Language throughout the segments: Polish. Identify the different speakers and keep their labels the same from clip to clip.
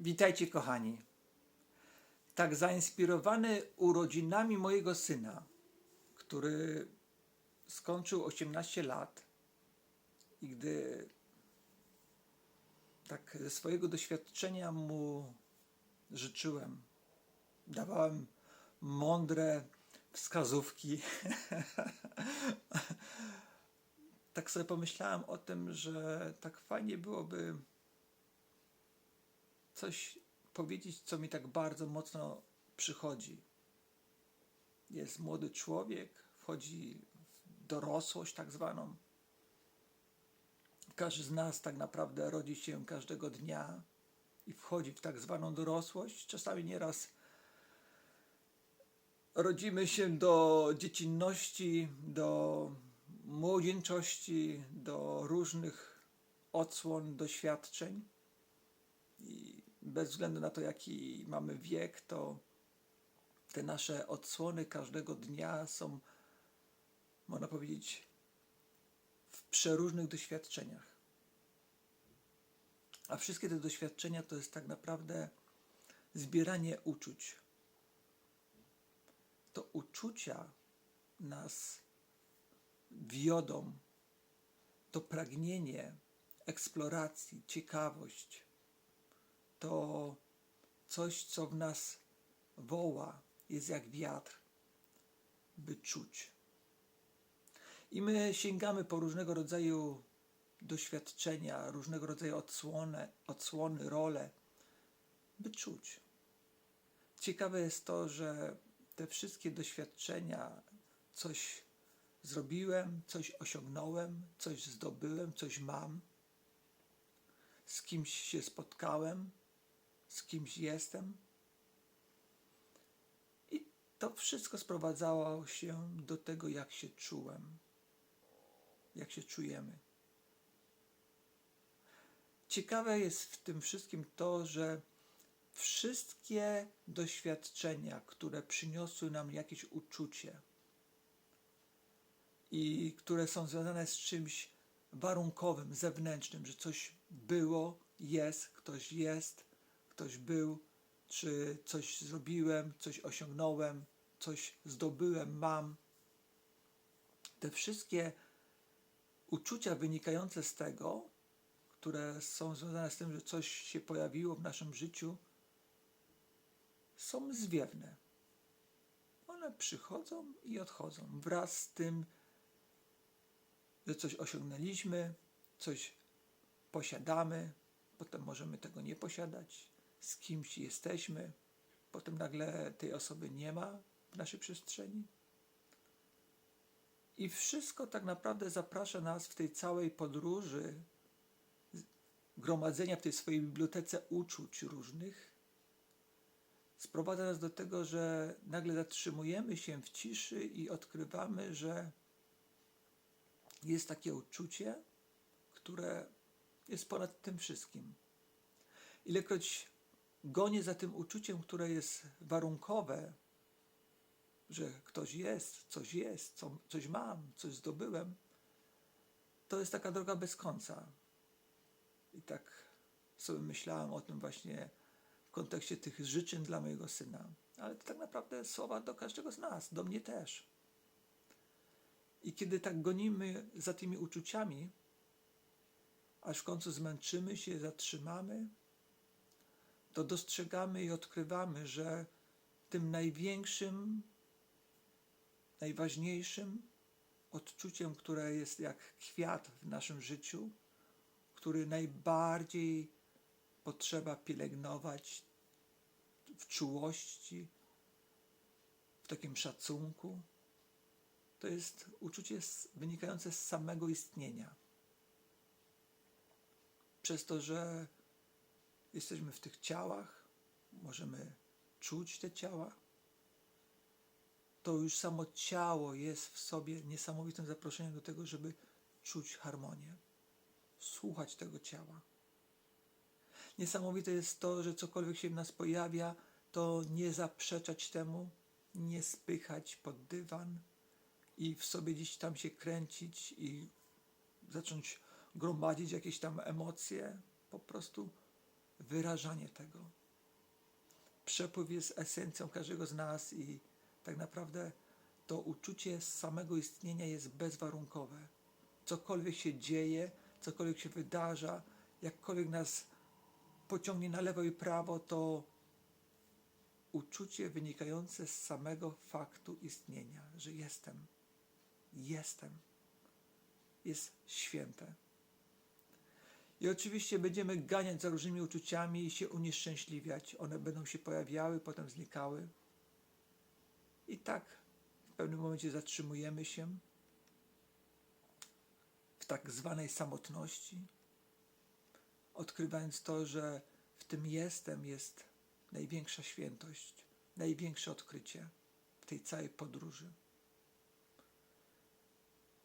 Speaker 1: Witajcie kochani. Tak zainspirowany urodzinami mojego syna, który skończył 18 lat i gdy tak ze swojego doświadczenia mu życzyłem, dawałem mądre wskazówki, tak sobie pomyślałem o tym, że tak fajnie byłoby coś powiedzieć, co mi tak bardzo mocno przychodzi. Jest młody człowiek, wchodzi w dorosłość tak zwaną. Każdy z nas tak naprawdę rodzi się każdego dnia i wchodzi w tak zwaną dorosłość. Czasami nieraz rodzimy się do dziecinności, do młodzieńczości, do różnych odsłon doświadczeń i bez względu na to, jaki mamy wiek, to te nasze odsłony każdego dnia są, można powiedzieć, w przeróżnych doświadczeniach. A wszystkie te doświadczenia to jest tak naprawdę zbieranie uczuć. To uczucia nas wiodą, to pragnienie eksploracji, ciekawość, to coś, co w nas woła, jest jak wiatr, by czuć. I my sięgamy po różnego rodzaju doświadczenia, różnego rodzaju odsłony, odsłony role, by czuć. Ciekawe jest to, że te wszystkie doświadczenia, coś zrobiłem, coś osiągnąłem, coś zdobyłem, coś mam, z kimś się spotkałem, z kimś jestem. I to wszystko sprowadzało się do tego, jak się czułem, jak się czujemy. Ciekawe jest w tym wszystkim to, że wszystkie doświadczenia, które przyniosły nam jakieś uczucie i które są związane z czymś warunkowym, zewnętrznym, że coś było, jest, ktoś jest, ktoś był, czy coś zrobiłem, coś osiągnąłem, coś zdobyłem, mam. Te wszystkie uczucia wynikające z tego, które są związane z tym, że coś się pojawiło w naszym życiu, są zwiewne. One przychodzą i odchodzą wraz z tym, że coś osiągnęliśmy, coś posiadamy, potem możemy tego nie posiadać, z kimś jesteśmy, potem nagle tej osoby nie ma w naszej przestrzeni. I wszystko tak naprawdę zaprasza nas w tej całej podróży gromadzenia w tej swojej bibliotece uczuć różnych, sprowadza nas do tego, że nagle zatrzymujemy się w ciszy i odkrywamy, że jest takie uczucie, które jest ponad tym wszystkim. Ilekroć gonię za tym uczuciem, które jest warunkowe, że ktoś jest, coś jest, co, coś mam, coś zdobyłem, to jest taka droga bez końca. I tak sobie myślałem o tym właśnie w kontekście tych życzeń dla mojego syna. Ale to tak naprawdę słowa do każdego z nas, do mnie też. I kiedy tak gonimy za tymi uczuciami, aż w końcu zmęczymy się, zatrzymamy, to dostrzegamy i odkrywamy, że tym największym, najważniejszym odczuciem, które jest jak kwiat w naszym życiu, który najbardziej potrzeba pielęgnować w czułości, w takim szacunku, to jest uczucie wynikające z samego istnienia. Przez to, że jesteśmy w tych ciałach, możemy czuć te ciała, to już samo ciało jest w sobie niesamowitym zaproszeniem do tego, żeby czuć harmonię, słuchać tego ciała. Niesamowite jest to, że cokolwiek się w nas pojawia, to nie zaprzeczać temu, nie spychać pod dywan i w sobie gdzieś tam się kręcić i zacząć gromadzić jakieś tam emocje, po prostu wyrażanie tego. Przepływ jest esencją każdego z nas i tak naprawdę to uczucie samego istnienia jest bezwarunkowe. Cokolwiek się dzieje, cokolwiek się wydarza, jakkolwiek nas pociągnie na lewo i prawo, to uczucie wynikające z samego faktu istnienia, że jestem, jestem, jest święte. I oczywiście będziemy ganiać za różnymi uczuciami i się unieszczęśliwiać. One będą się pojawiały, potem znikały. I tak w pewnym momencie zatrzymujemy się w tak zwanej samotności, odkrywając to, że w tym jestem jest największa świętość, największe odkrycie tej całej podróży.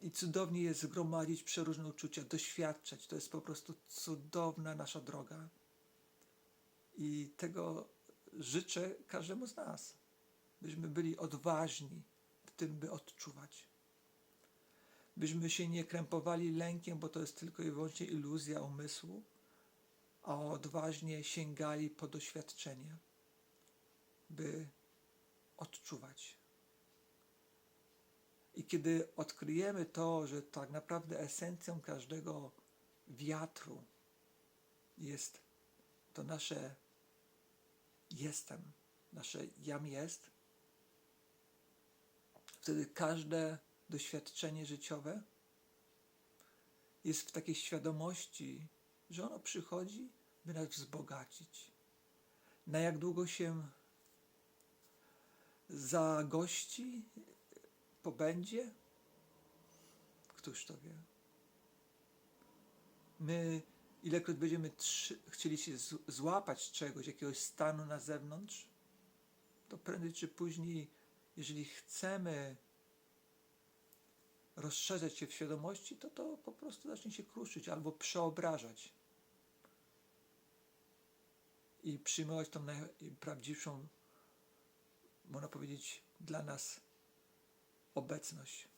Speaker 1: I cudownie jest zgromadzić przeróżne uczucia, doświadczać. To jest po prostu cudowna nasza droga. I tego życzę każdemu z nas, byśmy byli odważni w tym, by odczuwać. Byśmy się nie krępowali lękiem, bo to jest tylko i wyłącznie iluzja umysłu, a odważnie sięgali po doświadczenie, by odczuwać. I kiedy odkryjemy to, że tak naprawdę esencją każdego wiatru jest to nasze jestem, nasze jam jest, wtedy każde doświadczenie życiowe jest w takiej świadomości, że ono przychodzi, by nas wzbogacić. Na jak długo się zagości, pobędzie? Któż to wie? My, ilekroć będziemy trzy, chcieli się złapać czegoś, jakiegoś stanu na zewnątrz, to prędzej czy później, jeżeli chcemy rozszerzać się w świadomości, to to po prostu zacznie się kruszyć albo przeobrażać. I przyjmować tą najprawdziwszą, można powiedzieć, dla nas obecność,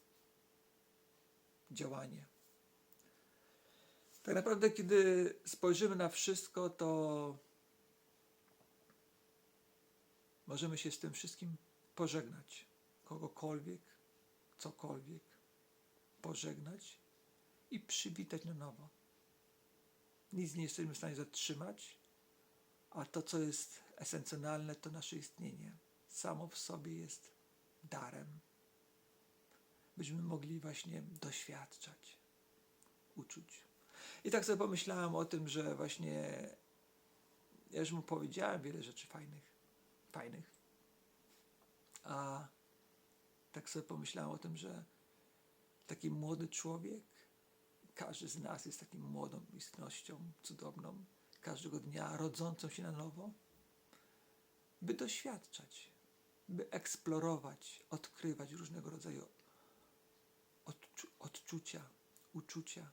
Speaker 1: działanie. Tak naprawdę, kiedy spojrzymy na wszystko, to możemy się z tym wszystkim pożegnać. Kogokolwiek, cokolwiek, pożegnać i przywitać na nowo. Nic nie jesteśmy w stanie zatrzymać, a to, co jest esencjonalne, to nasze istnienie. Samo w sobie jest darem byśmy mogli właśnie doświadczać, uczuć. I tak sobie pomyślałem o tym, że właśnie ja już mu powiedziałem wiele rzeczy fajnych, fajnych. A tak sobie pomyślałem o tym, że taki młody człowiek, każdy z nas jest takim młodą istnością cudowną, każdego dnia rodzącą się na nowo, by doświadczać, by eksplorować, odkrywać różnego rodzaju odczu odczucia, uczucia.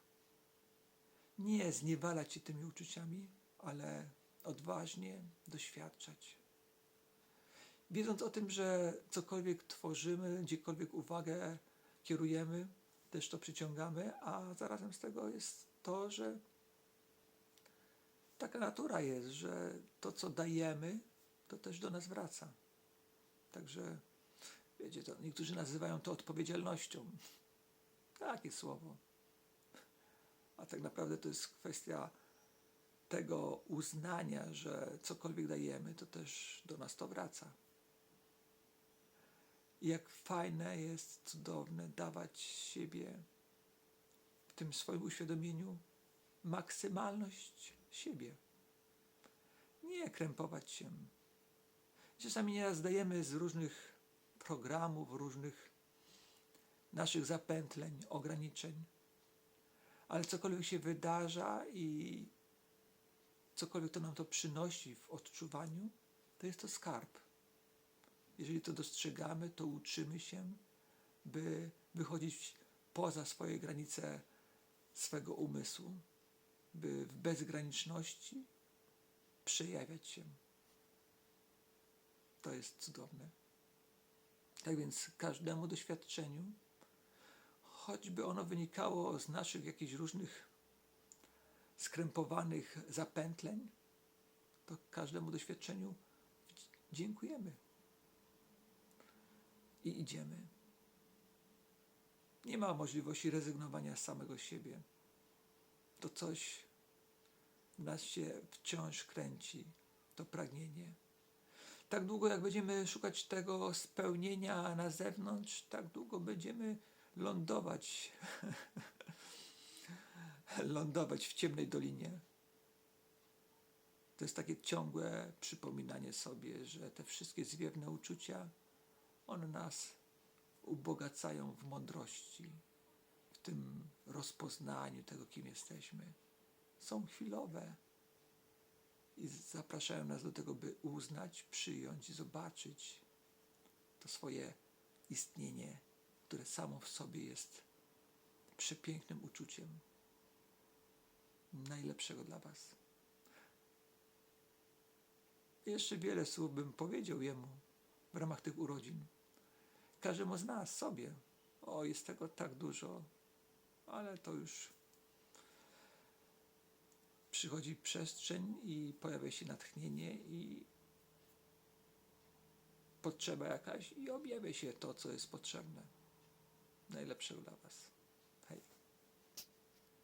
Speaker 1: Nie zniewalać się tymi uczuciami, ale odważnie doświadczać. Wiedząc o tym, że cokolwiek tworzymy, gdziekolwiek uwagę kierujemy, też to przyciągamy, a zarazem z tego jest to, że taka natura jest, że to, co dajemy, to też do nas wraca. Także, wiecie, to niektórzy nazywają to odpowiedzialnością. Takie słowo. A tak naprawdę to jest kwestia tego uznania, że cokolwiek dajemy, to też do nas to wraca. I jak fajne jest, cudowne dawać siebie w tym swoim uświadomieniu maksymalność siebie. Nie krępować się. Czasami nieraz dajemy z różnych programów, różnych naszych zapętleń, ograniczeń. Ale cokolwiek się wydarza i cokolwiek to nam to przynosi w odczuwaniu, to jest to skarb. Jeżeli to dostrzegamy, to uczymy się, by wychodzić poza swoje granice swego umysłu, by w bezgraniczności przejawiać się. To jest cudowne. Tak więc każdemu doświadczeniu choćby ono wynikało z naszych jakichś różnych skrępowanych zapętleń, to każdemu doświadczeniu dziękujemy. I idziemy. Nie ma możliwości rezygnowania z samego siebie. To coś w nas się wciąż kręci, to pragnienie. Tak długo, jak będziemy szukać tego spełnienia na zewnątrz, tak długo będziemy lądować, lądować w ciemnej dolinie. To jest takie ciągłe przypominanie sobie, że te wszystkie zwiewne uczucia, one nas ubogacają w mądrości, w tym rozpoznaniu tego, kim jesteśmy. Są chwilowe i zapraszają nas do tego, by uznać, przyjąć i zobaczyć to swoje istnienie, które samo w sobie jest przepięknym uczuciem najlepszego dla Was. Jeszcze wiele słów bym powiedział Jemu w ramach tych urodzin. Każdemu z nas, sobie. O, jest tego tak dużo, ale to już przychodzi przestrzeń i pojawia się natchnienie i potrzeba jakaś i objawia się to, co jest potrzebne. Najlepszego dla Was.